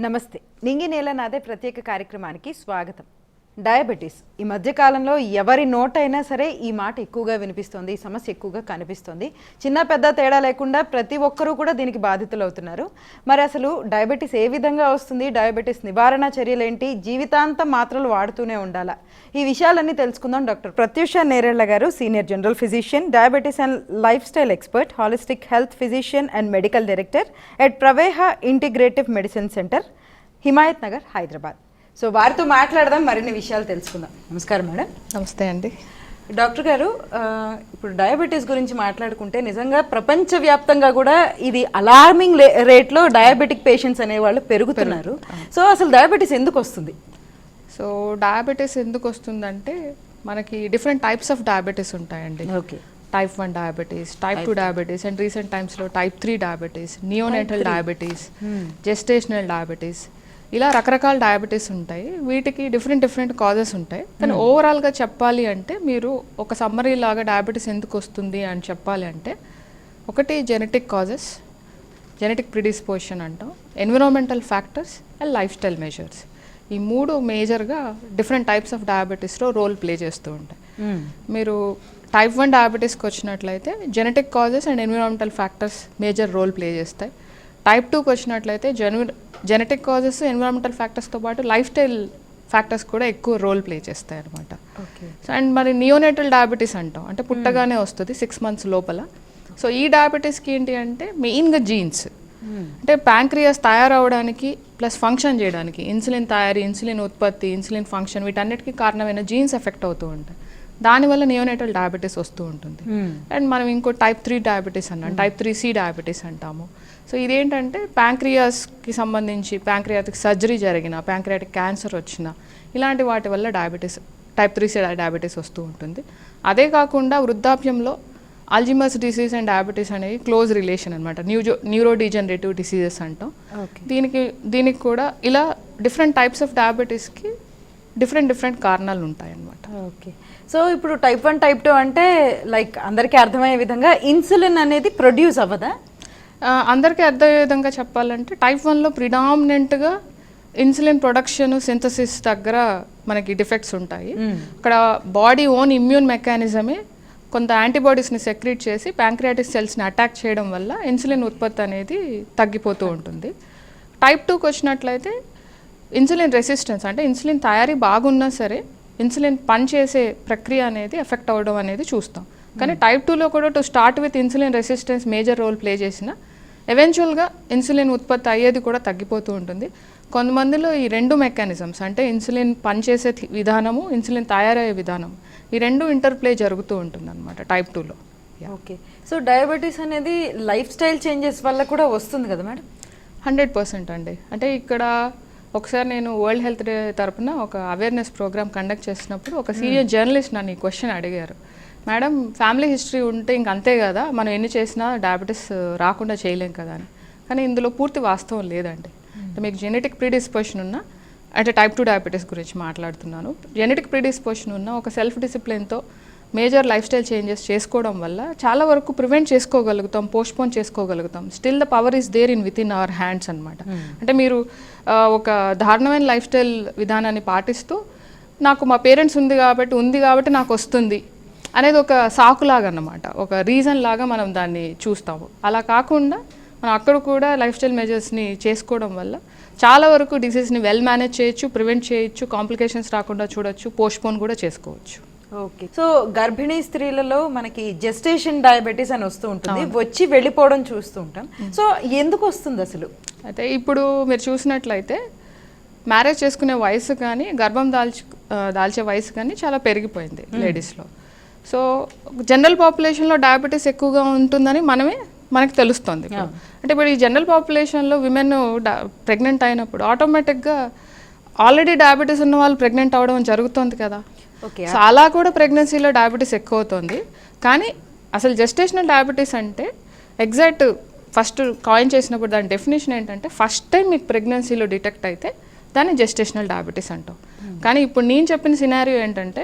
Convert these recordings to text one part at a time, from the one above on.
నమస్తే. నింగి నేల నాదే ప్రత్యేక కార్యక్రమానికి స్వాగతం. డయాబెటీస్. ఈ మధ్యకాలంలో ఎవరి నోటైనా సరే ఈ మాట ఎక్కువగా వినిపిస్తోంది ఈ సమస్య ఎక్కువగా కనిపిస్తోంది. చిన్న పెద్ద తేడా లేకుండా ప్రతి ఒక్కరూ కూడా దీనికి బాధితులు అవుతున్నారు మరి అసలు డయాబెటీస్ ఏ విధంగా వస్తుంది? డయాబెటీస్ నివారణ చర్యలేంటి? జీవితాంతం మాత్రలు వాడుతూనే ఉండాలా? ఈ విషయాలన్నీ తెలుసుకుందాం doctor Pratyusha Nerella garu senior general physician diabetes and lifestyle expert holistic health physician and medical director at Praveha integrative medicine centre Himayat Nagar Hyderabad. So వారితో మాట్లాడదాం మరిన్ని విషయాలు తెలుసుకుందాం. నమస్కారం మేడం. నమస్తే అండి. డాక్టర్ గారు ఇప్పుడు డయాబెటీస్ గురించి మాట్లాడుకుంటే నిజంగా ప్రపంచవ్యాప్తంగా కూడా ఇది అలార్మింగ్ రేట్లో డయాబెటిక్ పేషెంట్స్ అనేవాళ్ళు పెరుగుతున్నారు. సో అసలు డయాబెటీస్ ఎందుకు వస్తుంది? సో డయాబెటీస్ ఎందుకు వస్తుందంటే మనకి డిఫరెంట్ టైప్స్ ఆఫ్ డయాబెటీస్ ఉంటాయండి. Okay. Type one diabetes type two diabetes and recent టైమ్స్లో type three diabetes neonatal diabetes gestational diabetes ఇలా రకరకాల డయాబెటీస్ ఉంటాయి. వీటికి డిఫరెంట్ డిఫరెంట్ కాజెస్ ఉంటాయి. కానీ ఓవరాల్గా చెప్పాలి అంటే మీరు ఒక సమ్మరీ లాగా డయాబెటీస్ ఎందుకు వస్తుంది అని చెప్పాలి అంటే ఒకటి జెనెటిక్ కాజెస్ జెనెటిక్ ప్రిడిస్పోజిషన్ అంటాం environmental factors and lifestyle measures ఈ మూడు మేజర్గా డిఫరెంట్ టైప్స్ ఆఫ్ డయాబెటీస్లో రోల్ ప్లే చేస్తూ ఉంటాయి. మీరు టైప్ వన్ డయాబెటీస్కి వచ్చినట్లయితే genetic causes and environmental factors major role play చేస్తాయి. టైప్ టూకి వచ్చినట్లయితే జెన్వి జెనెటిక్ కాజెస్ ఎన్విరాన్మెంటల్ ఫ్యాక్టర్స్తో పాటు లైఫ్ స్టైల్ ఫ్యాక్టర్స్ కూడా ఎక్కువ రోల్ ప్లే చేస్తాయి అనమాట సో అండ్ మరి నియోనేటల్ డయాబెటీస్ అంటాం. అంటే పుట్టగానే వస్తుంది సిక్స్ మంత్స్ లోపల. సో ఈ డయాబెటీస్కి ఏంటి అంటే మెయిన్గా జీన్స్ అంటే ప్యాంక్రియాస్ తయారవడానికి ప్లస్ ఫంక్షన్ చేయడానికి ఇన్సులిన్ తయారీ ఇన్సులిన్ ఉత్పత్తి ఇన్సులిన్ ఫంక్షన్ వీటన్నిటికీ కారణమైన జీన్స్ ఎఫెక్ట్ అవుతూ ఉంటాయి. దానివల్ల నియోనేటల్ డయాబెటీస్ వస్తూ ఉంటుంది. అండ్ మనం ఇంకో టైప్ త్రీ డయాబెటీస్ అన్నాం టైప్ త్రీ సి డయాబెటీస్ అంటాము. సో ఇదేంటంటే ప్యాంక్రియాస్కి సంబంధించి ప్యాంక్రియాటిక్ సర్జరీ జరిగిన ప్యాంక్రియాటిక్ క్యాన్సర్ వచ్చిన ఇలాంటి వాటి వల్ల diabetes type three C diabetes వస్తూ ఉంటుంది. అదే కాకుండా వృద్ధాప్యంలో అల్జిమస్ డిసీజ్ అండ్ డయాబెటీస్ అనేవి క్లోజ్ రిలేషన్ అనమాట న్యూజో న్యూరో డిజనరేటివ్ డిసీజెస్ అంటాం. ఓకే దీనికి దీనికి కూడా ఇలా డిఫరెంట్ టైప్స్ ఆఫ్ డయాబెటీస్కి డిఫరెంట్ డిఫరెంట్ కారణాలు ఉంటాయన్నమాట. ఓకే సో ఇప్పుడు టైప్ వన్ టైప్ టూ అంటే లైక్ అందరికీ అర్థమయ్యే విధంగా ఇన్సులిన్ అనేది ప్రొడ్యూస్ అవ్వదా? అందరికీ అర్థమయ్యే విధంగా చెప్పాలంటే టైప్ వన్లో ప్రిడామినెంట్గా ఇన్సులిన్ ప్రొడక్షన్ సింథసిస్ దగ్గర మనకి డిఫెక్ట్స్ ఉంటాయి. అక్కడ బాడీ ఓన్ ఇమ్యూన్ మెకానిజమే కొంత యాంటీబాడీస్ని సెక్రీట్ చేసి ప్యాంక్రియాటిస్ సెల్స్ని అటాక్ చేయడం వల్ల ఇన్సులిన్ ఉత్పత్తి అనేది తగ్గిపోతూ ఉంటుంది. టైప్ టూకి వచ్చినట్లయితే ఇన్సులిన్ రెసిస్టెన్స్ అంటే ఇన్సులిన్ తయారీ బాగున్నా సరే ఇన్సులిన్ పనిచేసే ప్రక్రియ అనేది ఎఫెక్ట్ అవ్వడం అనేది చూస్తాం. కానీ టైప్ టూలో కూడా to start with insulin resistance major role play చేసిన ఎవెన్చువల్గా ఇన్సులిన్ ఉత్పత్తి అయ్యేది కూడా తగ్గిపోతూ ఉంటుంది. కొంతమందిలో ఈ రెండు మెకానిజమ్స్ అంటే ఇన్సులిన్ పనిచేసే విధానము ఇన్సులిన్ తయారయ్యే విధానం ఈ రెండు ఇంటర్ప్లే జరుగుతూ ఉంటుంది అనమాట టైప్ టూలో. ఓకే. సో డయాబెటీస్ అనేది లైఫ్ స్టైల్ చేంజెస్ వల్ల కూడా వస్తుంది కదా మేడం? హండ్రెడ్ పర్సెంట్ అండి. అంటే ఇక్కడ ఒకసారి నేను వరల్డ్ హెల్త్ డే తరపున ఒక అవేర్నెస్ ప్రోగ్రామ్ కండక్ట్ చేసినప్పుడు ఒక సీనియర్ జర్నలిస్ట్ నన్ను ఈ క్వశ్చన్ అడిగారు. మేడం ఫ్యామిలీ హిస్టరీ ఉంటే ఇంక అంతే కదా మనం ఎన్ని చేసినా డయాబెటీస్ రాకుండా చేయలేం కదా అని. కానీ ఇందులో పూర్తి వాస్తవం లేదండి. అంటే మీకు జెనెటిక్ ప్రీడిస్పోజిషన్ ఉన్న అంటే టైప్ టూ డయాబెటీస్ గురించి మాట్లాడుతున్నాను. జెనెటిక్ ప్రీడిస్పోజిషన్ ఉన్న ఒక సెల్ఫ్ డిసిప్లిన్తో మేజర్ లైఫ్ స్టైల్ చేంజెస్ చేసుకోవడం వల్ల చాలా వరకు ప్రివెంట్ చేసుకోగలుగుతాం పోస్ట్పోన్ చేసుకోగలుగుతాం. Still the power is there in within our hands అనమాట అంటే మీరు ఒక దారుణమైన లైఫ్ స్టైల్ విధానాన్ని పాటిస్తూ నాకు మా పేరెంట్స్ ఉంది కాబట్టి ఉంది కాబట్టి నాకు వస్తుంది అనేది ఒక సాకులాగా అన్నమాట ఒక రీజన్ లాగా మనం దాన్ని చూస్తాము. అలా కాకుండా మనం అక్కడ కూడా లైఫ్ స్టైల్ మెజర్స్ని చేసుకోవడం వల్ల చాలా వరకు డిసీజ్ని వెల్ మేనేజ్ చేయొచ్చు ప్రివెంట్ చేయొచ్చు కాంప్లికేషన్స్ రాకుండా చూడొచ్చు పోస్ట్పోన్ కూడా చేసుకోవచ్చు. ఓకే. సో గర్భిణీ స్త్రీలలో మనకి జెస్టేషన్ డయాబెటీస్ అని వస్తూ ఉంటుంది. వచ్చి వెళ్ళిపోవడం చూస్తూ ఉంటాం. సో ఎందుకు వస్తుంది అసలు? అయితే ఇప్పుడు మీరు చూసినట్లయితే మ్యారేజ్ చేసుకునే వయసు కానీ గర్భం దాల్చి దాల్చే వయసు కానీ చాలా పెరిగిపోయింది లేడీస్లో సో జనరల్ పాపులేషన్లో డయాబెటీస్ ఎక్కువగా ఉంటుందని మనమే మనకి తెలుస్తుంది. అంటే ఇప్పుడు ఈ జనరల్ పాపులేషన్లో విమెన్ ప్రెగ్నెంట్ అయినప్పుడు ఆటోమేటిక్గా ఆల్రెడీ డయాబెటీస్ ఉన్న వాళ్ళు ప్రెగ్నెంట్ అవ్వడం జరుగుతుంది కదా. సో అలా కూడా ప్రెగ్నెన్సీలో డయాబెటీస్ ఎక్కువ అవుతుంది కానీ అసలు జెస్టేషనల్ డయాబెటీస్ అంటే ఎగ్జాక్ట్ ఫస్ట్ కాయిన్ చేసినప్పుడు దాని డెఫినేషన్ ఏంటంటే ఫస్ట్ టైం మీకు ప్రెగ్నెన్సీలో డిటెక్ట్ అయితే దాన్ని జెస్టేషనల్ డయాబెటీస్ అంటాం. కానీ ఇప్పుడు నేను చెప్పిన సినారియో ఏంటంటే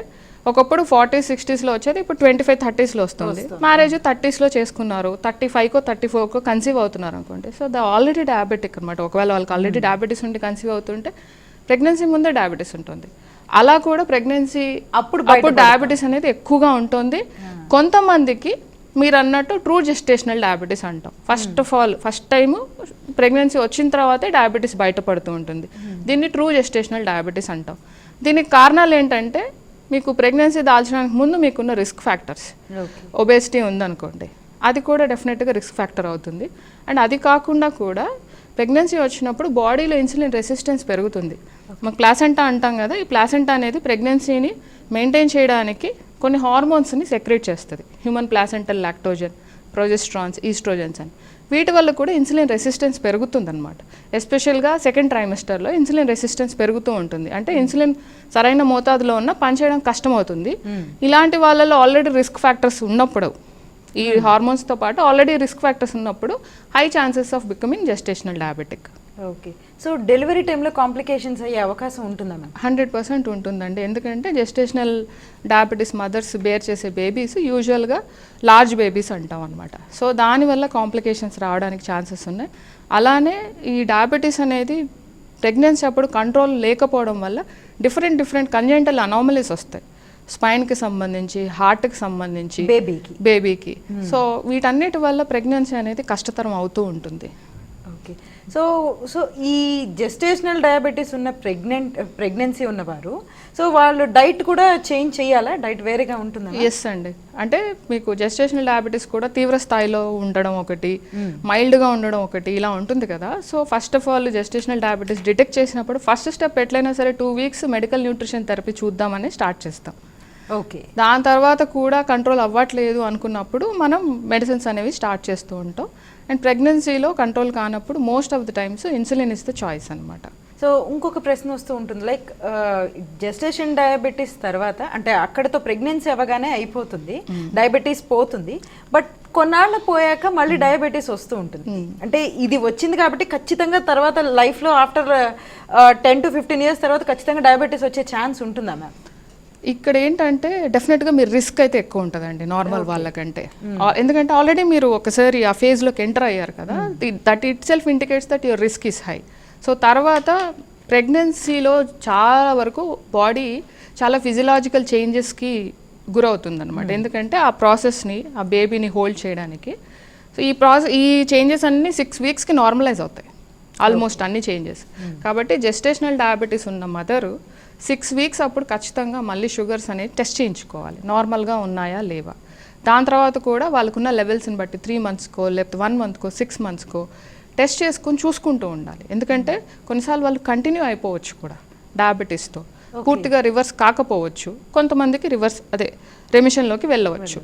ఒకప్పుడు ఫార్టీ సిక్స్టీస్లో వచ్చేది ఇప్పుడు ట్వంటీ ఫైవ్ థర్టీస్లో వస్తుంది. మ్యారేజ్ థర్టీస్లో చేసుకున్నారు థర్టీ ఫైవ్కో థర్టీ ఫోర్కో కన్సీవ్ అవుతున్నారు అనుకోండి. సో ద ఆల్రెడీ డయాబెటిక్ అనమాట ఒకవేళ వాళ్ళకి ఆల్రెడీ డయాబెటీస్ ఉండి కన్సీవ్ అవుతుంటే ప్రెగ్నెన్సీ ముందే డయాబెటీస్ ఉంటుంది. అలా కూడా ప్రెగ్నెన్సీ అప్పుడు అప్పుడు డయాబెటీస్ అనేది ఎక్కువగా ఉంటుంది. కొంతమందికి మీరు అన్నట్టు ట్రూ జెస్టేషనల్ డయాబెటీస్ అంటాం. First of all first time pregnancy వచ్చిన తర్వాతే డయాబెటీస్ బయటపడుతూ ఉంటుంది. దీన్ని ట్రూ జెస్టేషనల్ డయాబెటీస్ అంటాం. దీనికి కారణాలు ఏంటంటే మీకు ప్రెగ్నెన్సీ దాల్చడానికి ముందు మీకున్న రిస్క్ ఫ్యాక్టర్స్ ఒబేసిటీ ఉందనుకోండి అది కూడా డెఫినెట్గా రిస్క్ ఫ్యాక్టర్ అవుతుంది. అండ్ అది కాకుండా కూడా ప్రెగ్నెన్సీ వచ్చినప్పుడు బాడీలో ఇన్సులిన్ రెసిస్టెన్స్ పెరుగుతుంది. మన ప్లాసెంటా అంటాం కదా ఈ ప్లాసెంటా అనేది ప్రెగ్నెన్సీని మెయింటైన్ చేయడానికి కొన్ని హార్మోన్స్ని సెక్రేట్ చేస్తుంది. Human placental lactogen progesterones estrogens అని. వీటి వల్ల కూడా ఇన్సులిన్ రెసిస్టెన్స్ పెరుగుతుందన్నమాట. ఎస్పెషల్గా సెకండ్ ట్రైమెస్టర్లో ఇన్సులిన్ రెసిస్టెన్స్ పెరుగుతూ ఉంటుంది. అంటే ఇన్సులిన్ సరైన మోతాదులో ఉన్న పనిచేయడం కష్టమవుతుంది. ఇలాంటి వాళ్ళలో ఆల్రెడీ రిస్క్ ఫ్యాక్టర్స్ ఉన్నప్పుడు ఈ హార్మోన్స్తో పాటు ఆల్రెడీ రిస్క్ ఫ్యాక్టర్స్ ఉన్నప్పుడు high chances of becoming gestational diabetic okay so delivery టైంలో కాంప్లికేషన్స్ అయ్యే అవకాశం ఉంటుందా మ్యామ్ హండ్రెడ్ పర్సెంట్ ఉంటుందండి. ఎందుకంటే జెస్టేషనల్ డయాబెటీస్ మదర్స్ బేర్ చేసే బేబీస్ యూజువల్గా లార్జ్ బేబీస్ అంటాం అనమాట సో దానివల్ల కాంప్లికేషన్స్ రావడానికి ఛాన్సెస్ ఉన్నాయి. అలానే ఈ డయాబెటీస్ అనేది ప్రెగ్నెన్సీ అప్పుడు కంట్రోల్ లేకపోవడం వల్ల డిఫరెంట్ డిఫరెంట్ కంజెంటల్ అనామలీస్ వస్తాయి. స్పైన్కి సంబంధించి హార్ట్కి సంబంధించి బేబీకి బేబీకి సో వీటన్నిటి వల్ల ప్రెగ్నెన్సీ అనేది కష్టతరం అవుతూ ఉంటుంది. ఓకే సో సో ఈ జెస్టేషనల్ డయాబెటీస్ ఉన్న ప్రెగ్నెంట్ ప్రెగ్నెన్సీ ఉన్నవారు సో వాళ్ళు డైట్ కూడా చేంజ్ చేయాలా? డైట్ వేరేగా ఉంటుందా? ఎస్ అండి. అంటే మీకు జెస్టేషనల్ డయాబెటీస్ కూడా తీవ్ర స్థాయిలో ఉండడం ఒకటి మైల్డ్గా ఉండడం ఒకటి ఇలా ఉంటుంది కదా. So first of all gestational diabetes detect చేసినప్పుడు ఫస్ట్ స్టెప్ ఎట్లయినా సరే two weeks medical nutrition therapy చూద్దామని స్టార్ట్ చేస్తాం. ఓకే. దాని తర్వాత కూడా కంట్రోల్ అవ్వట్లేదు అనుకున్నప్పుడు మనం మెడిసిన్స్ అనేవి స్టార్ట్ చేస్తూ ఉంటాం. అండ్ ప్రెగ్నెన్సీలో కంట్రోల్ కానప్పుడు most of the times insulin is the choice అనమాట సో ఇంకొక ప్రశ్న వస్తూ ఉంటుంది. లైక్ జెస్టేషన్ డయాబెటీస్ తర్వాత అంటే అక్కడతో ప్రెగ్నెన్సీ అవ్వగానే అయిపోతుంది డయాబెటీస్ పోతుంది బట్ కొన్నాళ్ళు పోయాక మళ్ళీ డయాబెటీస్ వస్తూ ఉంటుంది. అంటే ఇది వచ్చింది కాబట్టి ఖచ్చితంగా తర్వాత లైఫ్లో after ten to fifteen years తర్వాత ఖచ్చితంగా డయాబెటీస్ వచ్చే ఛాన్స్ ఉంటుందా మ్యామ్ ఇక్కడ ఏంటంటే డెఫినెట్గా మీరు రిస్క్ అయితే ఎక్కువ ఉంటుందండి నార్మల్ వాళ్ళకంటే. ఆ- ఎందుకంటే ఆల్రెడీ మీరు ఒకసారి ఆ ఫేజ్లోకి ఎంటర్ అయ్యారు కదా that itself indicates that your risk is high so తర్వాత ప్రెగ్నెన్సీలో చాలా వరకు బాడీ చాలా ఫిజియలాజికల్ చేంజెస్కి గురవుతుందన్నమాట. ఎందుకంటే ఆ ప్రాసెస్ని ఆ బేబీని హోల్డ్ చేయడానికి. సో ఈ ప్రాసెస్ ఈ చేంజెస్ అన్నీ సిక్స్ వీక్స్కి నార్మలైజ్ అవుతాయి. ఆల్మోస్ట్ అన్ని చేంజెస్ కాబట్టి జెస్టేషనల్ డయాబెటీస్ ఉన్న మదరు సిక్స్ వీక్స్ అప్పుడు ఖచ్చితంగా మళ్ళీ షుగర్స్ అనేది టెస్ట్ చేయించుకోవాలి. నార్మల్గా ఉన్నాయా లేవా? దాని తర్వాత కూడా వాళ్ళకున్న లెవెల్స్ని బట్టి త్రీ మంత్స్కో లేకపోతే వన్ మంత్కో సిక్స్ మంత్స్కో టెస్ట్ చేసుకొని చూసుకుంటూ ఉండాలి. ఎందుకంటే కొన్నిసార్లు వాళ్ళు కంటిన్యూ అయిపోవచ్చు కూడా డయాబెటీస్తో. పూర్తిగా రివర్స్ కాకపోవచ్చు. కొంతమందికి రివర్స్ అదే రెమిషన్లోకి వెళ్ళవచ్చు.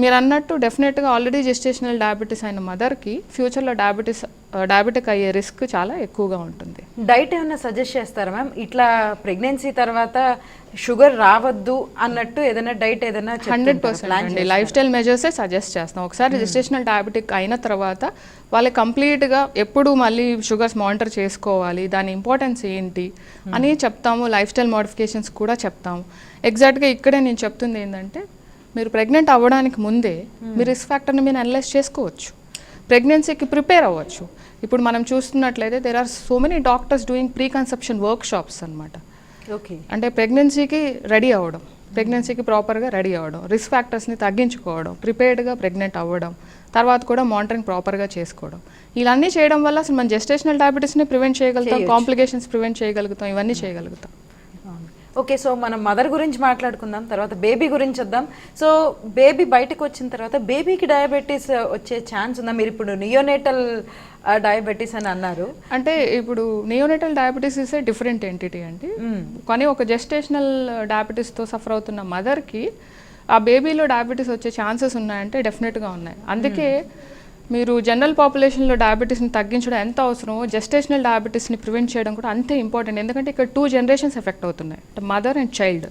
మీరు అన్నట్టు డెఫినెట్గా ఆల్రెడీ జెస్టేషనల్ డయాబెటీస్ అయిన మదర్కి ఫ్యూచర్లో డయాబెటీస్ డయాబెటిక్ అయ్యే రిస్క్ చాలా ఎక్కువగా ఉంటుంది. డైట్ ఏమైనా సజెస్ట్ చేస్తారా మ్యామ్ ఇట్లా ప్రెగ్నెన్సీ తర్వాత షుగర్ రావద్దు అన్నట్టు ఏదైనా డైట్ ఏదైనా హండ్రెడ్ పర్సెంట్ అండి. లైఫ్ స్టైల్ మెజర్సే సజెస్ట్ చేస్తాం. ఒకసారి రిజిస్ట్రేషనల్ డయాబెటిక్ అయిన తర్వాత వాళ్ళకి కంప్లీట్గా ఎప్పుడు మళ్ళీ షుగర్స్ మానిటర్ చేసుకోవాలి. దాని ఇంపార్టెన్స్ ఏంటి అని చెప్తాము. లైఫ్ స్టైల్ మోడిఫికేషన్స్ కూడా చెప్తాము. ఎగ్జాక్ట్గా ఇక్కడే నేను చెప్తుంది ఏంటంటే మీరు ప్రెగ్నెంట్ అవ్వడానికి ముందే మీ రిస్క్ ఫ్యాక్టర్ని మీరు అనలైజ్ చేసుకోవచ్చు. ప్రెగ్నెన్సీకి ప్రిపేర్ అవ్వచ్చు. ఇప్పుడు మనం చూస్తున్నట్లయితే there are so many doctors doing preconception workshops అనమాట ఓకే అంటే ప్రెగ్నెన్సీకి రెడీ అవ్వడం ప్రెగ్నెన్సీకి ప్రాపర్గా రెడీ అవ్వడం రిస్క్ ఫ్యాక్టర్స్ని తగ్గించుకోవడం ప్రిపేర్డ్గా ప్రెగ్నెంట్ అవ్వడం తర్వాత కూడా మానిటరింగ్ ప్రాపర్గా చేసుకోవడం. ఇవన్నీ చేయడం వల్ల అసలు మనం జెస్టేషనల్ డయాబెటీస్ని ప్రివెంట్ చేయగలుగుతాం కాంప్లికేషన్స్ ప్రివెంట్ చేయగలుగుతాం ఇవన్నీ చేయగలుగుతాం. ఓకే సో మనం మదర్ గురించి మాట్లాడుకుందాం తర్వాత బేబీ గురించి వద్దాం. సో బేబీ బయటకు వచ్చిన తర్వాత బేబీకి డయాబెటీస్ వచ్చే ఛాన్స్ ఉందా? మీరు ఇప్పుడు నియోనేటల్ డయాబెటీస్ అని అన్నారు. అంటే ఇప్పుడు neonatal diabetes is a different entity అండి. కానీ ఒక జెస్టేషనల్ డయాబెటీస్తో సఫర్ అవుతున్న మదర్కి ఆ బేబీలో డయాబెటీస్ వచ్చే ఛాన్సెస్ ఉన్నాయంటే డెఫినెట్గా ఉన్నాయి. అందుకే మీరు జనరల్ పాపులేషన్లో డయాబెటీస్ని తగ్గించడం ఎంత అవసరమో జెస్టేషనల్ డయాబెటీస్ని ప్రివెంట్ చేయడం కూడా అంతే ఇంపార్టెంట్ ఎందుకంటే ఇక్కడ టూ జనరేషన్స్ ఎఫెక్ట్ అవుతున్నాయి. అంటే మదర్ అండ్ చైల్డ్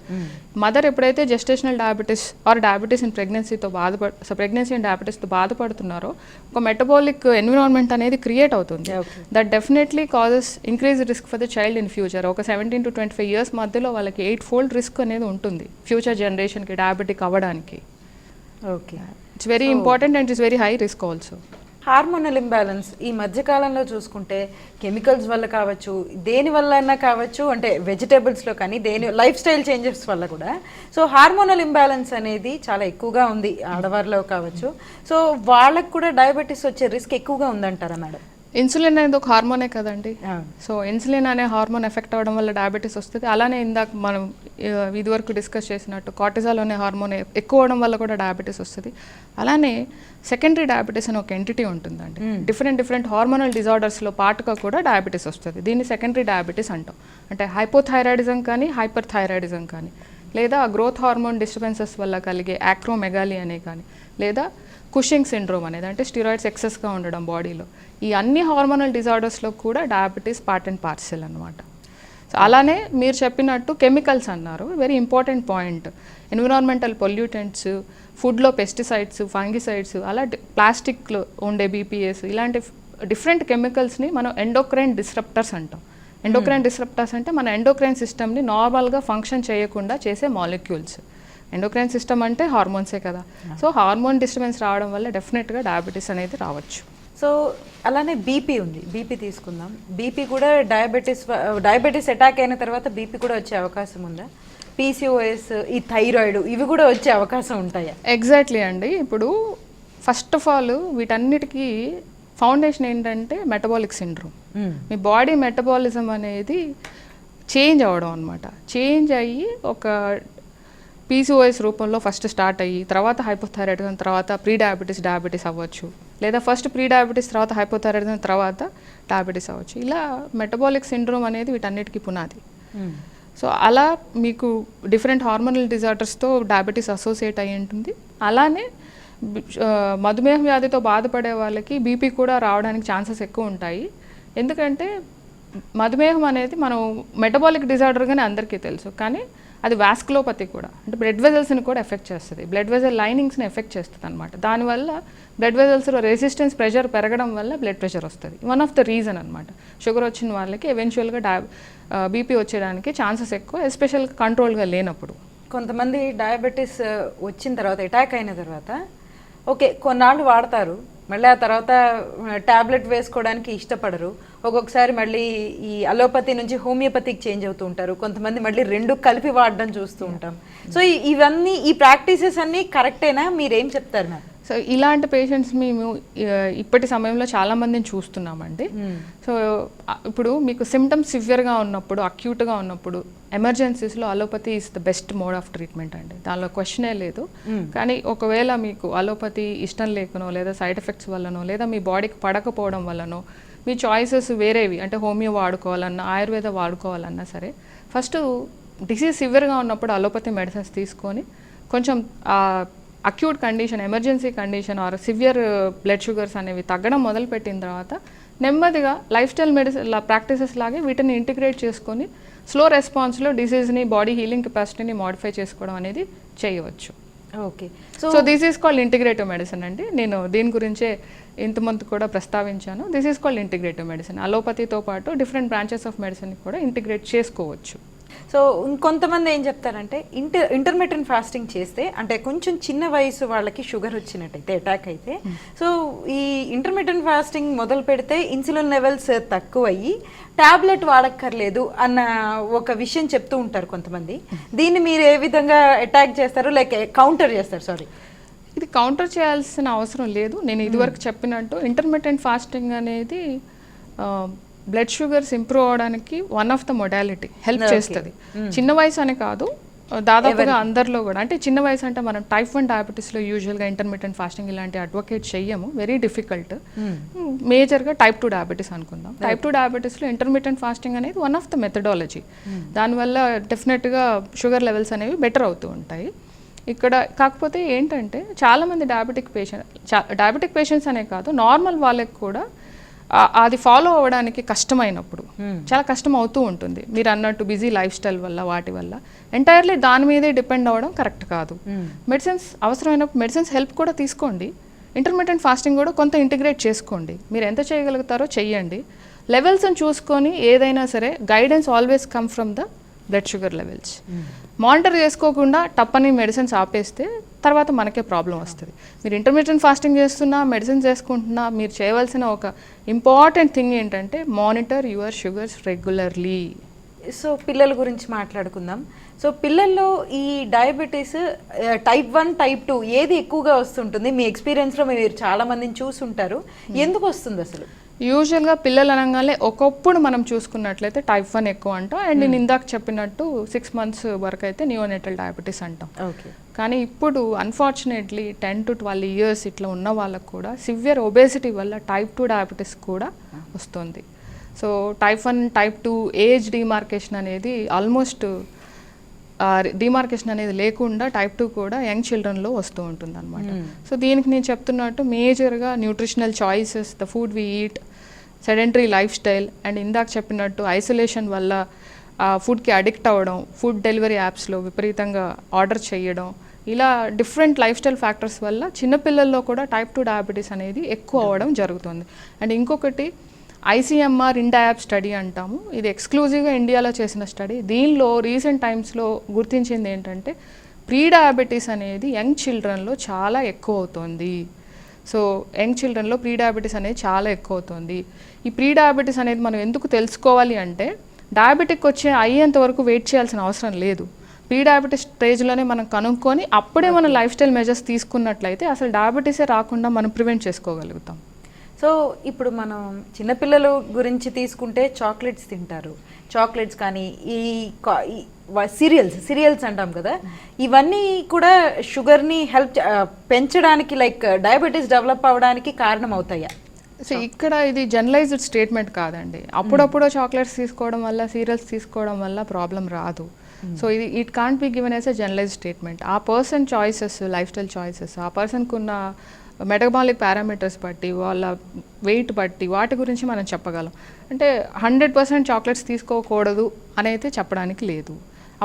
మదర్ ఎప్పుడైతే gestational diabetes or diabetes in ప్రెగ్నెన్సీతో బాధపడ ప్రెగ్నెన్సీ అండ్ డయాబెటీస్తో బాధపడుతున్నారో ఒక మెటబాలిక్ ఎన్విరాన్మెంట్ అనేది క్రియేట్ అవుతుంది. That definitely causes increase risk for the child in future ఒక seventeen to twenty five years మధ్యలో వాళ్ళకి ఎయిట్ ఫోల్డ్ రిస్క్ అనేది ఉంటుంది ఫ్యూచర్ జనరేషన్కి డయాబెటిక్ అవ్వడానికి. Okay it's very important and it's very high risk also hormonal imbalance ఈ మధ్య కాలంలో చూసుకుంటే కెమికల్స్ వల్ల కావచ్చు దేని వల్ల అయినా కావచ్చు అంటే వెజిటేబుల్స్లో కానీ దేని లైఫ్ స్టైల్ చేంజెస్ వల్ల కూడా. సో హార్మోనల్ ఇంబ్యాలెన్స్ అనేది చాలా ఎక్కువగా ఉంది ఆడవారిలో కావచ్చు. సో వాళ్ళకు కూడా డయాబెటీస్ వచ్చే రిస్క్ ఎక్కువగా ఉందంటారా మేడం? ఇన్సులిన్ అనేది ఒక హార్మోనే కదండి. సో ఇన్సులిన్ అనే హార్మోన్ ఎఫెక్ట్ అవ్వడం వల్ల డయాబెటీస్ వస్తుంది. అలానే ఇందాక మనం ఇదివరకు డిస్కస్ చేసినట్టు కార్టిజాల్ అనే హార్మోన్ ఎక్కువ అవడం వల్ల కూడా డయాబెటీస్ వస్తుంది. అలానే సెకండరీ డయాబెటీస్ అనే ఒక ఎంటిటీ ఉంటుందండి. డిఫరెంట్ డిఫరెంట్ హార్మోనల్ డిజార్డర్స్లో పాటుగా కూడా డయాబెటీస్ వస్తుంది. దీన్ని సెకండరీ డయాబెటీస్ అంటాం. అంటే హైపోథైరాయిడిజం కానీ హైపర్ థైరాయిడిజం కానీ లేదా గ్రోత్ హార్మోన్ డిస్టర్బెన్సెస్ వల్ల కలిగే యాక్రోమెగాలి అనే కానీ లేదా కుషింగ్ సిండ్రోమ్ అనేది అంటే స్టిరాయిడ్స్ ఎక్సెస్గా ఉండడం బాడీలో ఈ అన్ని హార్మోనల్ డిజార్డర్స్లో కూడా డయాబెటీస్ పార్ట్ అండ్ పార్సెల్ అనమాట సో అలానే మీరు చెప్పినట్టు కెమికల్స్ అన్నారు. Very important point environmental pollutants ఫుడ్లో పెస్టిసైడ్స్ ఫంగిసైడ్స్ అలా ప్లాస్టిక్లో ఉండే బీపీఎస్ ఇలాంటి డిఫరెంట్ కెమికల్స్ని మనం ఎండోక్రైన్ డిస్రప్టర్స్ అంటాం. ఎండోక్రైన్ డిస్రప్టర్స్ అంటే మన ఎండోక్రైన్ సిస్టమ్ని నార్మల్గా ఫంక్షన్ చేయకుండా చేసే మాలిక్యూల్స్ ఎండోక్రైన్ సిస్టమ్ అంటే హార్మోన్సే కదా. సో హార్మోన్ డిస్టర్బెన్స్ రావడం వల్ల డెఫినెట్గా డయాబెటీస్ అనేది రావచ్చు. సో అలానే బీపీ ఉంది. బీపీ తీసుకుందాం. బీపీ కూడా డయాబెటీస్ డయాబెటీస్ అటాక్ అయిన తర్వాత బీపీ కూడా వచ్చే అవకాశం ఉందా? పీసీఓఎస్ ఈ థైరాయిడ్ ఇవి కూడా వచ్చే అవకాశం ఉంటాయా? ఎగ్జాక్ట్లీ అండి. ఇప్పుడు ఫస్ట్ ఆఫ్ ఆల్ వీటన్నిటికీ ఫౌండేషన్ ఏంటంటే మెటబాలిక్ సిండ్రోమ్ మీ బాడీ మెటబాలిజం అనేది చేంజ్ అవ్వడం అనమాట చేంజ్ అయ్యి ఒక పీసీఓఎస్ రూపంలో ఫస్ట్ స్టార్ట్ అయ్యి తర్వాత హైపోథైరాయిడిజం తర్వాత ప్రీ డయాబెటీస్ డయాబెటీస్ అవ్వచ్చు. లేదా ఫస్ట్ ప్రీ డయాబెటీస్ తర్వాత హైపోథైరాయిడిజం తర్వాత డయాబెటీస్ అవ్వచ్చు. ఇలా మెటబాలిక్ సిండ్రోమ్ అనేది వీటన్నిటికీ పునాది. సో అలా మీకు డిఫరెంట్ హార్మోనల్ డిజార్డర్స్తో డయాబెటీస్ అసోసియేట్ అయి ఉంటుంది. అలానే మధుమేహ వ్యాధితో బాధపడే వాళ్ళకి బీపీ కూడా రావడానికి ఛాన్సెస్ ఎక్కువ ఉంటాయి. ఎందుకంటే మధుమేహం అనేది మనం మెటబాలిక్ డిజార్డర్గానే అందరికీ తెలుసు. కానీ అది వాస్కులోపతి కూడా. అంటే బ్లడ్ వెజల్స్ని కూడా ఎఫెక్ట్ చేస్తుంది. బ్లడ్ వెజల్ లైనింగ్స్ని ఎఫెక్ట్ చేస్తుంది అనమాట దానివల్ల బ్లడ్ వెజల్స్లో రెసిస్టెన్స్ ప్రెషర్ పెరగడం వల్ల బ్లడ్ ప్రెషర్ వస్తుంది. వన్ ఆఫ్ ద రీజన్ అనమాట షుగర్ వచ్చిన వాళ్ళకి ఎవెన్చువల్గా డయా బీపీ వచ్చేయడానికి ఛాన్సెస్ ఎక్కువ ఎస్పెషల్గా కంట్రోల్గా లేనప్పుడు. కొంతమంది డయాబెటీస్ వచ్చిన తర్వాత అటాక్ అయిన తర్వాత ఓకే కొన్నాళ్ళు వాడతారు. మళ్ళీ ఆ తర్వాత ట్యాబ్లెట్ వేసుకోవడానికి ఇష్టపడరు. ఒక్కొక్కసారి మళ్ళీ ఈ అలోపతి నుంచి హోమియోపతికి చేంజ్ అవుతూ ఉంటారు. కొంతమంది మళ్ళీ రెండు కలిపి వాడడం చూస్తూ ఉంటాం. సో ఇవన్నీ ఈ ప్రాక్టీసెస్ అన్నీ కరెక్టేనా మీరేం చెప్తారు మ్యామ్ సో ఇలాంటి పేషెంట్స్ మేము ఇప్పటి సమయంలో చాలా మందిని చూస్తున్నామండి. సో ఆ, ఇప్పుడు మీకు సిమ్టమ్స్ సివియర్గా ఉన్నప్పుడు అక్యూట్గా ఉన్నప్పుడు ఎమర్జెన్సీస్లో allopathy is the best mode of treatment అండి. దానిలో క్వశ్చనే లేదు. కానీ ఒకవేళ మీకు అలోపతి ఇష్టం లేకనో లేదా సైడ్ ఎఫెక్ట్స్ వల్లనో లేదా మీ బాడీకి పడకపోవడం వల్లనో మీ చాయిసెస్ వేరేవి. అంటే హోమియో వాడుకోవాలన్నా ఆయుర్వేద వాడుకోవాలన్నా సరే ఫస్ట్ డిసీజ్ సివియర్గా ఉన్నప్పుడు అలోపతి మెడిసిన్స్ తీసుకొని కొంచెం acute condition emergency condition or severe blood sugars అనేవి తగ్గడం మొదలుపెట్టిన తర్వాత నెమ్మదిగా లైఫ్ స్టైల్ మెడిసిన్ ప్రాక్టీసెస్ లాగే వీటిని ఇంటిగ్రేట్ చేసుకొని స్లో రెస్పాన్స్లో డిసీజ్ని బాడీ హీలింగ్ కెపాసిటీని మాడిఫై చేసుకోవడం అనేది చేయవచ్చు. Okay. So this is called integrative medicine అండి. నేను దీని గురించే ఇంతమంది కూడా ప్రస్తావించాను. This is called integrative medicine అలోపతితో పాటు డిఫరెంట్ బ్రాంచెస్ ఆఫ్ మెడిసిన్ కూడా ఇంటిగ్రేట్ చేసుకోవచ్చు. సో ఇంకొంతమంది ఏం చెప్తారంటే ఇంటర్ ఇంటర్మీడియట్ ఫాస్టింగ్ చేస్తే అంటే కొంచెం చిన్న వయసు వాళ్ళకి షుగర్ వచ్చినట్టయితే అటాక్ అయితే సో ఈ ఇంటర్మీడియట్ ఫాస్టింగ్ మొదలు పెడితే ఇన్సులిన్ లెవెల్స్ తక్కువ అయ్యి టాబ్లెట్ వాడక్కర్లేదు అన్న ఒక విషయం చెప్తూ ఉంటారు కొంతమంది. దీన్ని మీరు ఏ విధంగా అటాక్ చేస్తారు? లైక్ కౌంటర్ చేస్తారు సారీ ఇది కౌంటర్ చేయాల్సిన అవసరం లేదు. నేను ఇదివరకు చెప్పినట్టు ఇంటర్మీడియట్ ఫాస్టింగ్ అనేది బ్లడ్ షుగర్స్ ఇంప్రూవ్ అవడానికి one of the modality help చేస్తుంది. చిన్న వయసు అని కాదు దాదాపుగా అందరిలో కూడా. అంటే చిన్న వయసు అంటే మనం టైప్ వన్ డయాబెటీస్లో యూజువల్గా ఇంటర్మీడియట్ ఫాస్టింగ్ ఇలాంటి అడ్వకేట్ చెయ్యము. వెరీ డిఫికల్ట్ మేజర్గా టైప్ టూ డయాబెటీస్ అనుకుందాం. టైప్ టూ డయాబెటీస్లో ఇంటర్మీడియట్ ఫాస్టింగ్ అనేది వన్ ఆఫ్ ద మెథడాలజీ దానివల్ల డెఫినెట్గా షుగర్ లెవెల్స్ అనేవి బెటర్ అవుతూ ఉంటాయి. ఇక్కడ కాకపోతే ఏంటంటే చాలామంది డయాబెటిక్ పేషెంట్ డయాబెటిక్ పేషెంట్స్ అనే కాదు నార్మల్ వాళ్ళకి కూడా అది ఫాలో అవ్వడానికి కష్టమైనప్పుడు చాలా కష్టం అవుతూ ఉంటుంది. మీరు అన్నట్టు బిజీ లైఫ్ స్టైల్ వల్ల వాటి వల్ల ఎంటైర్లీ దాని మీదే డిపెండ్ అవ్వడం కరెక్ట్ కాదు. మెడిసిన్స్ అవసరమైనప్పుడు మెడిసిన్స్ హెల్ప్ కూడా తీసుకోండి. ఇంటర్మీడియట్ ఫాస్టింగ్ కూడా కొంత ఇంటిగ్రేట్ చేసుకోండి. మీరు ఎంత చేయగలుగుతారో చెయ్యండి. లెవెల్స్ని చూసుకొని ఏదైనా సరే guidance always come from the blood sugar levels monitor చేసుకోకుండా టప్పని మెడిసిన్స్ ఆపేస్తే తర్వాత మనకే ప్రాబ్లం వస్తుంది. మీరు ఇంటర్మీడియట్ ఫాస్టింగ్ చేస్తున్నా మెడిసిన్స్ చేసుకుంటున్నా మీరు చేయవలసిన ఒక ఇంపార్టెంట్ థింగ్ ఏంటంటే monitor your sugars regularly so పిల్లల గురించి మాట్లాడుకుందాం. సో పిల్లల్లో ఈ diabetes type one type two ఏది ఎక్కువగా వస్తుంటుంది? మీ ఎక్స్పీరియన్స్లో మీరు చాలా మందిని చూసుంటారు ఎందుకు వస్తుంది అసలు? యూజువల్గా పిల్లలు అనగానే ఒకప్పుడు మనం చూసుకున్నట్లయితే టైప్ వన్ ఎక్కువ అంటాం. అండ్ నేను ఇందాక చెప్పినట్టు సిక్స్ మంత్స్ వరకు అయితే నియోనెటల్ డయాబెటీస్ అంటాం. ఓకే. కానీ ఇప్పుడు unfortunately ten to twelve years ఇట్లా ఉన్న వాళ్ళకు కూడా సివియర్ ఒబేసిటీ వల్ల టైప్ టూ డయాబెటీస్ కూడా వస్తుంది. So type one type two age demarcation అనేది ఆల్మోస్ట్ డిమార్కేషన్ అనేది లేకుండా టైప్ టూ కూడా యంగ్ చిల్డ్రన్లో వస్తూ ఉంటుంది అనమాట సో దీనికి నేను చెప్తున్నట్టు మేజర్గా nutritional choices the food we eat sedentary lifestyle and ఇందాక చెప్పినట్టు ఐసోలేషన్ వల్ల ఫుడ్కి అడిక్ట్ అవ్వడం ఫుడ్ డెలివరీ యాప్స్లో విపరీతంగా ఆర్డర్ చేయడం ఇలా డిఫరెంట్ లైఫ్ స్టైల్ ఫ్యాక్టర్స్ వల్ల చిన్నపిల్లల్లో కూడా టైప్ టూ డయాబెటీస్ అనేది ఎక్కువ అవ్వడం జరుగుతుంది. అండ్ ఇంకొకటి ఐసీఎంఆర్ ఇండా యాప్ స్టడీ అంటాము. ఇది ఎక్స్క్లూజివ్గా ఇండియాలో చేసిన స్టడీ. దీనిలో రీసెంట్ టైమ్స్లో గుర్తించింది ఏంటంటే ప్రీ డయాబెటీస్ అనేది యంగ్ చిల్డ్రన్లో చాలా ఎక్కువ అవుతుంది. సో యంగ్ చిల్డ్రన్లో ప్రీ డయాబెటీస్ అనేది చాలా ఎక్కువ అవుతుంది. ఈ ప్రీ డయాబెటీస్ అనేది మనం ఎందుకు తెలుసుకోవాలి అంటే డయాబెటిక్ వచ్చే అయ్యేంత వరకు వెయిట్ చేయాల్సిన అవసరం లేదు. ప్రీ డయాబెటీస్ స్టేజ్లోనే మనం కనుక్కొని అప్పుడే మన లైఫ్ స్టైల్ మెజర్స్ తీసుకున్నట్లయితే అసలు డయాబెటీసే రాకుండా మనం ప్రివెంట్ చేసుకోగలుగుతాం. సో ఇప్పుడు మనం చిన్నపిల్లల గురించి తీసుకుంటే చాక్లెట్స్ తింటారు. చాక్లెట్స్ కానీ ఈ సీరియల్స్ సీరియల్స్ అంటాం కదా. ఇవన్నీ కూడా షుగర్ని హెల్ప్ పెంచడానికి లైక్ డయాబెటీస్ డెవలప్ అవ్వడానికి కారణం అవుతాయా సో ఇక్కడ ఇది జనరలైజ్డ్ స్టేట్మెంట్ కాదండి. అప్పుడప్పుడు చాక్లెట్స్ తీసుకోవడం వల్ల సీరియల్స్ తీసుకోవడం వల్ల ప్రాబ్లం రాదు. సో ఇది it can't be given as a generalize statement ఆ person choices life style choices ఆ పర్సన్కి ఉన్న మెటబాలిక్ పారామీటర్స్ బట్టి వాళ్ళ వెయిట్ బట్టి వాటి గురించి మనం చెప్పగలం. అంటే హండ్రెడ్ పర్సెంట్ చాక్లెట్స్ తీసుకోకూడదు అని అయితే చెప్పడానికి లేదు.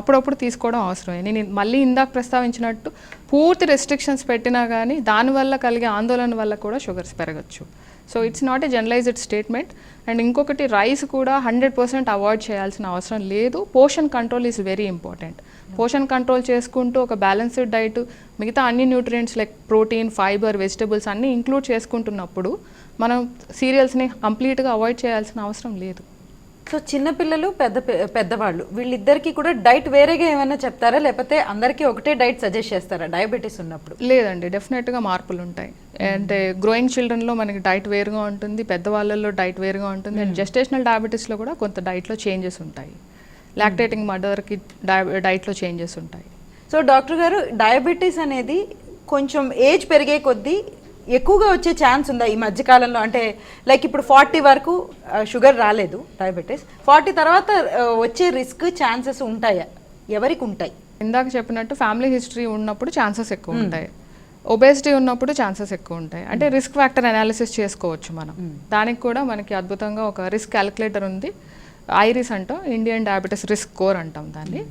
అప్పుడప్పుడు తీసుకోవడం అవసరమే. నేను మళ్ళీ ఇందాక ప్రస్తావించినట్టు పూర్తి రెస్ట్రిక్షన్స్ పెట్టినా కానీ దానివల్ల కలిగే ఆందోళన వల్ల కూడా sugars పెరగచ్చు. So it's not a generalized statement and ఇంకొకటి రైస్ కూడా హండ్రెడ్ పర్సెంట్ అవాయిడ్ చేయాల్సిన అవసరం లేదు. Portion control is very important portion control చేసుకుంటూ ఒక బ్యాలెన్స్డ్ డైట్ మిగతా అన్ని nutrients like protein fibre vegetables అన్నీ ఇంక్లూడ్ చేసుకుంటున్నప్పుడు మనం సీరియల్స్ని కంప్లీట్గా అవాయిడ్ చేయాల్సిన అవసరం లేదు. సో చిన్నపిల్లలు పెద్ద పెద్దవాళ్ళు వీళ్ళిద్దరికి కూడా డైట్ వేరేగా ఏమైనా చెప్తారా? లేకపోతే అందరికీ ఒకటే డైట్ సజెస్ట్ చేస్తారా? డయాబెటీస్ ఉన్నప్పుడు? లేదండి డెఫినెట్గా మార్పులు ఉంటాయి. అంటే గ్రోయింగ్ చిల్డ్రన్లో మనకి డైట్ వేరుగా ఉంటుంది పెద్దవాళ్ళల్లో డైట్ వేరుగా ఉంటుంది అండ్ జెస్టేషనల్ డయాబెటీస్లో కూడా కొంత డైట్లో చేంజెస్ ఉంటాయి. లాక్టేటింగ్ మదర్కి డైట్లో చేంజెస్ ఉంటాయి. సో డాక్టర్ గారు డయాబెటీస్ అనేది కొంచెం ఏజ్ పెరిగే కొద్దీ ఎక్కువగా వచ్చే ఛాన్స్ ఉందా ఈ మధ్యకాలంలో? అంటే లైక్ ఇప్పుడు ఫార్టీ వరకు షుగర్ రాలేదు డయాబెటీస్ ఫార్టీ తర్వాత ఆ, వచ్చే రిస్క్ ఛాన్సెస్ ఉంటాయా? ఎవరికి ఉంటాయి? ఇందాక చెప్పినట్టు ఫ్యామిలీ హిస్టరీ ఉన్నప్పుడు ఛాన్సెస్ ఎక్కువ ఉంటాయి. ఒబేసిటీ ఉన్నప్పుడు ఛాన్సెస్ ఎక్కువ ఉంటాయి. అంటే రిస్క్ ఫ్యాక్టర్ అనాలిసిస్ చేసుకోవచ్చు మనం. దానికి కూడా మనకి అద్భుతంగా ఒక రిస్క్ క్యాలిక్యులేటర్ ఉంది. ఐరిస్ అంటాం ఇండియన్ డయాబెటీస్ రిస్క్ కోర్ అంటాం దాన్ని.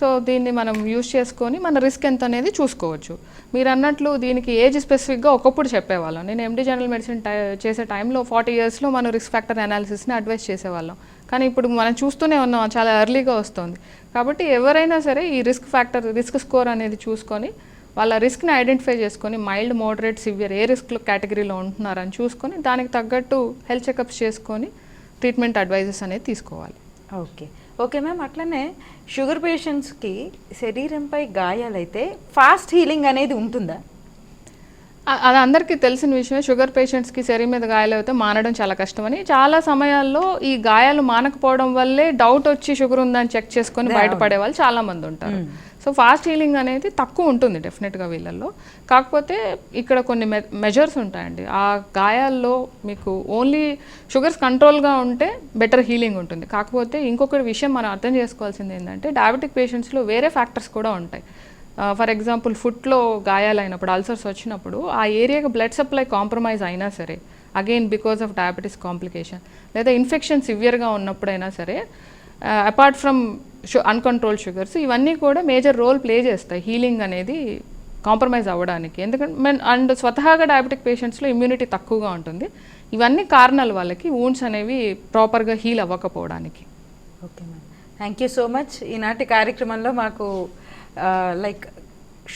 సో దీన్ని మనం యూజ్ చేసుకొని మన రిస్క్ ఎంత అనేది చూసుకోవచ్చు. మీరు అన్నట్లు దీనికి ఏజ్ స్పెసిఫిక్గా ఒకప్పుడు చెప్పేవాళ్ళం. నేను ఎండి జనరల్ మెడిసిన్ టై చేసే టైంలో ఫార్టీ ఇయర్స్లో మనం రిస్క్ ఫ్యాక్టర్ అనాలిసిస్ని అడ్వైస్ చేసేవాళ్ళం. కానీ ఇప్పుడు మనం చూస్తూనే ఉన్నాం చాలా ఎర్లీగా వస్తుంది. కాబట్టి ఎవరైనా సరే ఈ రిస్క్ ఫ్యాక్టర్ రిస్క్ స్కోర్ అనేది చూసుకొని వాళ్ళ రిస్క్ని ఐడెంటిఫై చేసుకొని మైల్డ్ మోడరేట్ సివియర్ ఏ రిస్క్ కేటగిరీలో ఉంటున్నారని చూసుకొని దానికి తగ్గట్టు హెల్త్ చెకప్స్ చేసుకొని ట్రీట్మెంట్ అడ్వైజెస్ అనేది తీసుకోవాలి. ఓకే. ఓకే మ్యామ్ అట్లనే షుగర్ పేషెంట్స్కి శరీరంపై గాయాలైతే ఫాస్ట్ హీలింగ్ అనేది ఉంటుందా? అది అందరికీ తెలిసిన విషయం షుగర్ పేషెంట్స్కి శరీరం మీద గాయాలు అయితే మానడం చాలా కష్టమని చాలా సమయాల్లో ఈ గాయాలు మానకపోవడం వల్లే డౌట్ వచ్చి షుగర్ ఉందని చెక్ చేసుకొని బయటపడే వాళ్ళు చాలా మంది ఉంటారు. సో ఫాస్ట్ హీలింగ్ అనేది తక్కువ ఉంటుంది డెఫినెట్గా వీళ్ళల్లో. కాకపోతే ఇక్కడ కొన్ని మె మెజర్స్ ఉంటాయండి. ఆ గాయాల్లో మీకు ఓన్లీ షుగర్స్ కంట్రోల్గా ఉంటే బెటర్ హీలింగ్ ఉంటుంది. కాకపోతే ఇంకొకటి విషయం మనం అర్థం చేసుకోవాల్సింది ఏంటంటే డయాబెటిక్ పేషెంట్స్లో వేరే ఫ్యాక్టర్స్ కూడా ఉంటాయి. ఫర్ ఎగ్జాంపుల్ ఫుట్లో గాయాలైనప్పుడు అల్సర్స్ వచ్చినప్పుడు ఆ ఏరియాకి బ్లడ్ సప్లై కాంప్రమైజ్ అయినా సరే again because of diabetes complication లేదా ఇన్ఫెక్షన్ సివియర్గా ఉన్నప్పుడైనా సరే అపార్ట్ ఫ్రమ్ అన్కంట్రోల్ షుగర్స్ ఇవన్నీ కూడా మేజర్ రోల్ ప్లే చేస్తాయి. హీలింగ్ అనేది కాంప్రమైజ్ అవ్వడానికి. ఎందుకంటే మెన్ అండ్ స్వతహాగా డయాబెటిక్ పేషెంట్స్లో ఇమ్యూనిటీ తక్కువగా ఉంటుంది. ఇవన్నీ కారణాలు వాళ్ళకి వూండ్స్ అనేవి ప్రాపర్గా heal అవ్వకపోవడానికి. Okay ma'am thank you so much ఈనాటి కార్యక్రమంలో మాకు లైక్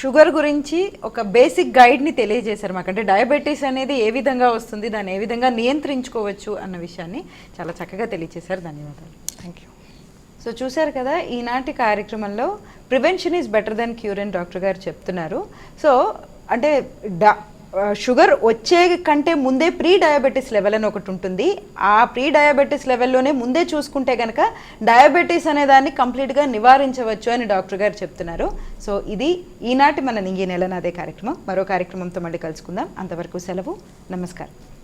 షుగర్ గురించి ఒక బేసిక్ గైడ్ని తెలియజేశారు మాకు. అంటే డయాబెటీస్ అనేది ఏ విధంగా వస్తుంది దాన్ని ఏ విధంగా నియంత్రించుకోవచ్చు అన్న విషయాన్ని చాలా చక్కగా తెలియజేశారు ధన్యవాదాలు. థ్యాంక్ యూ సో చూశారు కదా ఈనాటి కార్యక్రమంలో prevention is better then cure అని డాక్టర్ గారు చెప్తున్నారు. సో అంటే డా షుగర్ వచ్చే కంటే ముందే ప్రీ డయాబెటీస్ లెవెల్ అని ఒకటి ఉంటుంది. ఆ ప్రీ డయాబెటీస్ లెవెల్లోనే ముందే చూసుకుంటే కనుక డయాబెటీస్ అనే దాన్ని కంప్లీట్గా నివారించవచ్చు అని డాక్టర్ గారు చెప్తున్నారు. సో ఇది ఈనాటి మన నింగి నెల నాదే కార్యక్రమం. మరో కార్యక్రమంతో మళ్ళీ కలుసుకుందాం. అంతవరకు సెలవు. నమస్కారం.